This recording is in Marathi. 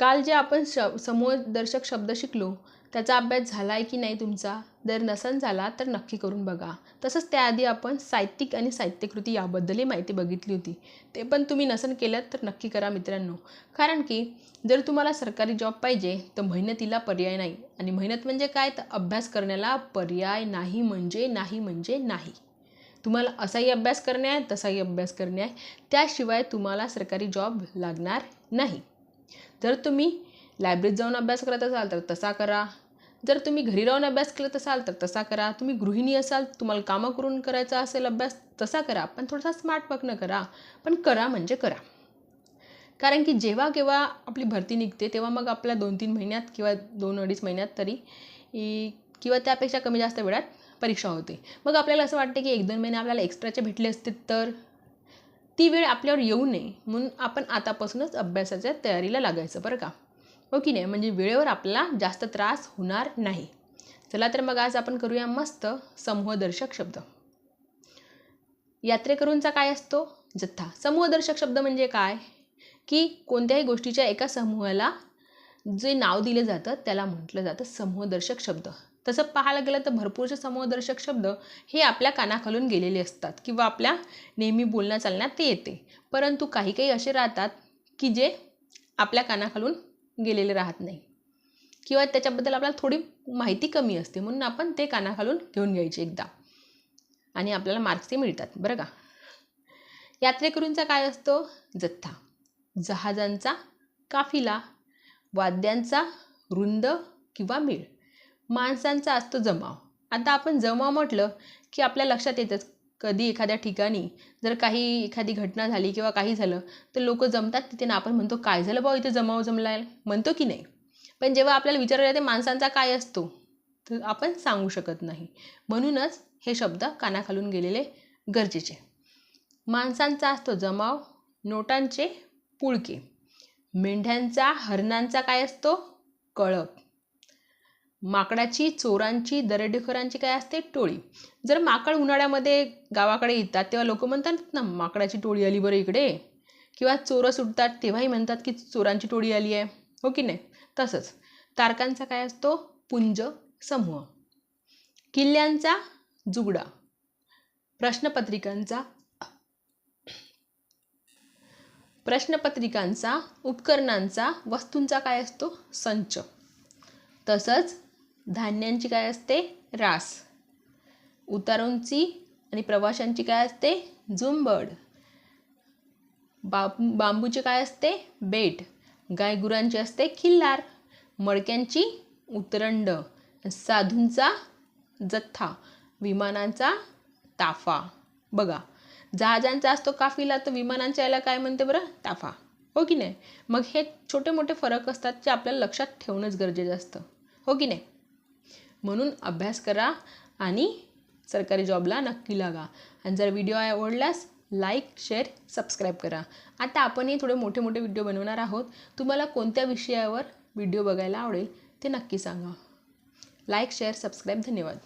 काल जे आपण श समूहदर्शक शब्द शिकलो त्याचा अभ्यास झाला आहे की नाही तुमचा? जर नसन झाला तर नक्की करून बघा. तसंच त्याआधी आपण साहित्यिक आणि साहित्यकृती याबद्दलही माहिती बघितली होती. ते पण तुम्ही नसन केलं तर नक्की करा मित्रांनो. कारण की जर तुम्हाला सरकारी जॉब पाहिजे तर मेहनतीला पर्याय नाही. आणि मेहनत म्हणजे काय? तर अभ्यास करण्याला पर्याय नाही म्हणजे नाही म्हणजे नाही. तुम्हाला असाही अभ्यास करणे आहे तसाही अभ्यास करणे आहे त्याशिवाय तुम्हाला सरकारी जॉब लागणार नाही. जर तुम्ही लायब्ररीत जाऊन अभ्यास करत असाल तर तसा करा. जर तुम्ही घरी राहून अभ्यास करत असाल तर तसा करा. तुम्ही गृहिणी असाल तुम्हाला कामं करून करायचा असेल अभ्यास तसा करा. पण थोडासा स्मार्ट वर्कनं करा. पण करा म्हणजे करा. कारण की जेव्हा केव्हा आपली भरती निघते तेव्हा मग आपल्या दोन तीन महिन्यात किंवा दोन अडीच महिन्यात तरी किंवा त्यापेक्षा कमी जास्त वेळात परीक्षा होते. मग आपल्याला असं वाटते की एक दोन महिने आपल्याला एक्स्ट्राचे भेटले असते तर? ती वेळ आपल्यावर येऊ नये म्हणून आपण आतापासूनच अभ्यासाच्या तयारीला लागायचं बरं का? हो की नाही? म्हणजे वेळेवर आपला जास्त त्रास होणार नाही. चला तर मग आज आपण करूया मस्त समूहदर्शक शब्द. यात्रेकरूंचा काय असतो? जथ्था समूहदर्शक शब्द म्हणजे काय? की कोणत्याही गोष्टीच्या एका समूहाला जे नाव दिले जातं त्याला म्हटलं जातं समूहदर्शक शब्द. तसं पाहायला गेलं तर भरपूरसे समूहदर्शक शब्द हे आपल्या कानाखालून गेलेले असतात किंवा आपल्या नेहमी बोलण्या चालण्यात ते येते. परंतु काही काही असे राहतात की जे आपल्या कानाखालून गेलेले राहत नाही. किंवा त्याच्याबद्दल आपल्याला थोडी माहिती कमी असते म्हणून आपण ते कानाखालून घेऊन घ्यायचे एकदा. आणि आपल्याला मार्क्सही मिळतात बरं का? यात्रेकरूंचा काय असतो? जथ्था. जहाजांचा काफिला वाद्यांचा रुंद किंवा मेळ. माणसांचा असतो जमाव. आता आपण जमाव म्हटलं की आपल्या लक्षात येतंच. कधी एखाद्या ठिकाणी जर काही एखादी घटना झाली किंवा काही झालं तर लोक जमतात तिथे ना आपण म्हणतो काय झालं भाऊ इथे जमाव जमला म्हणतो की नाही. पण जेव्हा आपल्याला विचारलं जाते माणसांचा काय असतो? तर आपण सांगू शकत नाही. म्हणूनच हे शब्द कानाखालून गेलेले गरजेचे. माणसांचा असतो जमाव नोटांचे पुळके. मेंढ्यांचा हरणांचा काय असतो? कळप. माकडाची चोरांची दरोडेखोरांची काय असते? टोळी. जर माकड उन्हाळ्यामध्ये गावाकडे येतात तेव्हा लोक म्हणतात ना माकडाची टोळी आली बरं इकडे. किंवा चोरं सुटतात तेव्हाही म्हणतात की चोरांची टोळी आली आहे. हो की नाही? तसंच. तारकांचा काय असतो? पुंज समूह. किल्ल्यांचा जुगडा. प्रश्नपत्रिकांचा प्रश्नपत्रिकांचा उपकरणांचा वस्तूंचा काय असतो? संच. तसंच धान्यांची काय असते? रास. उतारूंची आणि प्रवाशांची काय असते? झुंबड. बा बांबूचे काय असते? बेट. गायगुरांची असते? खिल्लार. मडक्यांची उतरंड. साधूंचा जथ्था विमानांचा ताफा. बघा. जहाजांचा असतो काफिला तर विमानांच्या याला काय म्हणते बरं? ताफा. हो की नाही? मग हे छोटे मोठे फरक असतात जे आपल्याला लक्षात ठेवणंच गरजेचं असतं. हो की नाही? म्हणून अभ्यास करा आणि सरकारी जॉबला नक्की लागा. आणि जर व्हिडिओ आवडल्यास लाईक शेअर सबस्क्राईब करा. आता आपणही थोडे मोठे मोठे व्हिडिओ बनवणार आहोत. तुम्हाला कोणत्या विषयावर व्हिडिओ बघायला आवडेल ते नक्की सांगा. लाईक शेअर सबस्क्राईब धन्यवाद.